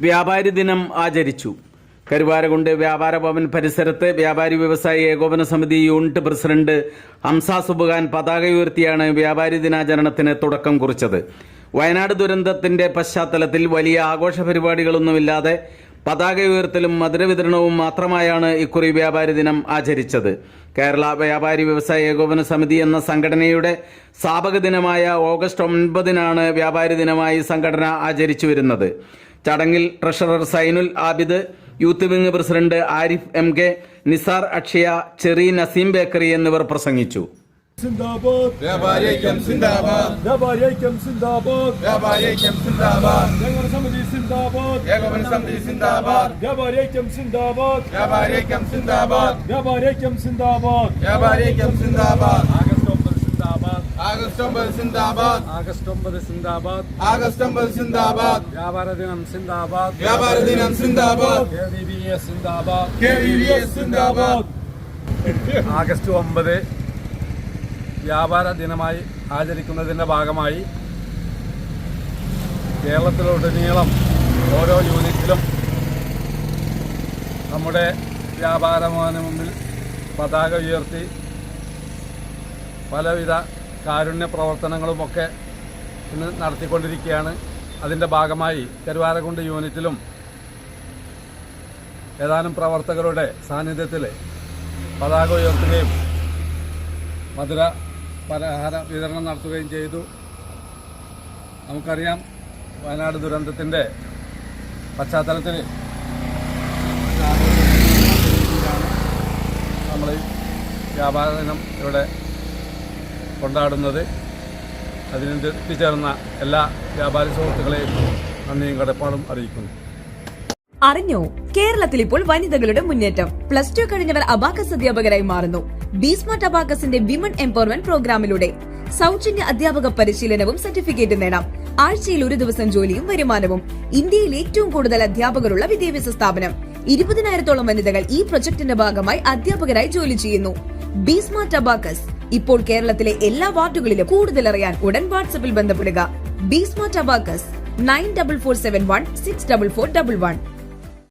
വ്യാപാരി ദിനം ആചരിച്ചു. കരുവാരകുണ്ട് വ്യാപാര ഭവൻ പരിസരത്ത് വ്യാപാരി വ്യവസായി ഏകോപന സമിതി യൂണിറ്റ് പ്രസിഡന്റ് ഹംസ സുബുഖാൻ പതാക ഉയർത്തിയാണ് വ്യാപാരി ദിനാചരണത്തിന് തുടക്കം കുറിച്ചത്. വയനാട് ദുരന്തത്തിന്റെ പശ്ചാത്തലത്തിൽ വലിയ ആഘോഷ പരിപാടികളൊന്നുമില്ലാതെ പതാക ഉയർത്തലും മധുരവിതരണവും മാത്രമായാണ് ഇക്കുറി വ്യാപാരി ദിനം ആചരിച്ചത്. കേരള വ്യാപാരി വ്യവസായ ഏകോപന സമിതി എന്ന സംഘടനയുടെ സ്ഥാപക ദിനമായ ഓഗസ്റ്റ് ഒൻപതിനാണ് വ്യാപാരി ദിനമായി സംഘടന ആചരിച്ചു വരുന്നത്. ചടങ്ങിൽ treasurer Zainul Abid youth wing president Arif M K Nisar Akshaya cherry Naseem bakery എന്നിവർ പ്രസംഗിച്ചു. ആഗസ്റ്റ് ആഗസ്റ്റ് ഒമ്പത് വ്യാപാര സിന്ദാബാദ്. സിന്ദാബാദ്. ആഗസ്റ്റ് ഒമ്പത് ദിനമായി ആചരിക്കുന്നതിന്റെ ഭാഗമായി കേരളത്തിലുടനീളം ഓരോ യൂണിറ്റിലും നമ്മുടെ വ്യാപാരമാന മുമ്പിൽ പതാക ഉയർത്തി പലവിധ കാരുണ്യ പ്രവർത്തനങ്ങളുമൊക്കെ ഇന്ന് നടത്തിക്കൊണ്ടിരിക്കുകയാണ്. അതിന്റെ ഭാഗമായി കരുവാരക്കുണ്ട് യൂണിറ്റിലും ഏതാനും പ്രവർത്തകരുടെ സാന്നിധ്യത്തിൽ പതാക ഉയർത്തുകയും മധുര പലഹാര വിതരണം നടത്തുകയും ചെയ്തു. നമുക്കറിയാം വയനാട് ദുരന്തത്തിന്റെ പശ്ചാത്തലത്തിൽ നമ്മൾ വ്യാപാര ദിനം ഇവിടെ കൊണ്ടാടുന്നത്. അതിന് എത്തിച്ചേർന്ന എല്ലാ വ്യാപാരി സുഹൃത്തുക്കളെയും നന്ദിയും കടപ്പാടും അറിയിക്കുന്നു. അറിഞ്ഞോ? കേരളത്തിൽ ഇപ്പോൾ വനിതകളുടെ മുന്നേറ്റം. പ്ലസ് ടു കഴിഞ്ഞവർ അബാക്കസ് അധ്യാപകരായി മാറുന്നു. ബീസ്മാർട്ട് അബാക്കസിന്റെ വിമൺ എംപവർമെന്റ് പ്രോഗ്രാമിലൂടെ സൗജന്യ അധ്യാപക പരിശീലനവും സർട്ടിഫിക്കറ്റ് നേടാം. ആഴ്ചയിൽ ഒരു ദിവസം ജോലിയും വരുമാനവും. ഇന്ത്യയിൽ ഏറ്റവും കൂടുതൽ അധ്യാപകരുള്ള വിദ്യാഭ്യാസ സ്ഥാപനം. ഇരുപതിനായിരത്തോളം വനിതകൾ ഈ പ്രൊജക്ടിന്റെ ഭാഗമായി അധ്യാപകരായി ജോലി ചെയ്യുന്നു. ബീസ്മാർട്ട് അബാക്കസ് ഇപ്പോൾ കേരളത്തിലെ എല്ലാ വാർഡുകളിലും കൂടുതൽ അറിയാൻ ഉടൻ വാട്സ്ആപ്പിൽ ബന്ധപ്പെടുക. B smart abacus nine double four seven one six double four double one.